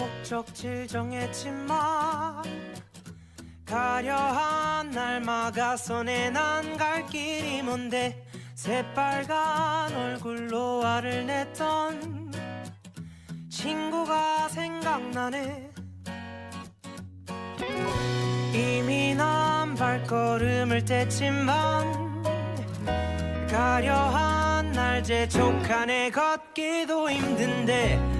목적지를 정했지만 가려한 날 막아서 내난 갈 길이 뭔데 새빨간 얼굴로 화를 냈던 친구가 생각나네. 이미 난 발걸음을 뗐지만 가려한 날 재촉하네. 걷기도 힘든데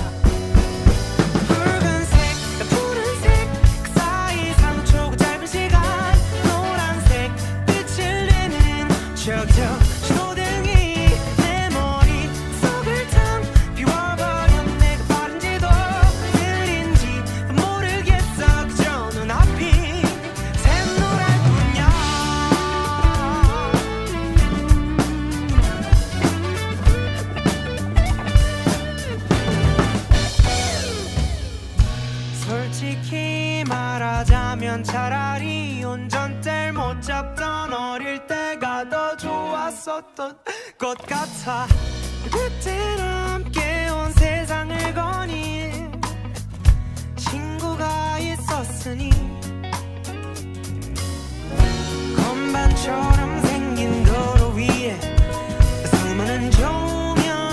저 신호등이 내 머릿속을 탕 비워버려 내가 빠른지도 느린지 모르겠어. 그저 눈앞이 샛노랄 뿐이야. 솔직히 말하자면 차라리 운전대를 못 잡던 어릴 더 좋았었던 것 같아. 그때는 함께 온 세상을 거닌 친구가 있었으니 건반처럼 생긴 도로 위에 수많은 조명들이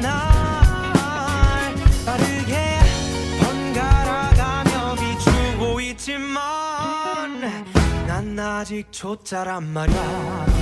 날 빠르게 번갈아가며 비추고 있지만 난 아직 초짜란 말이야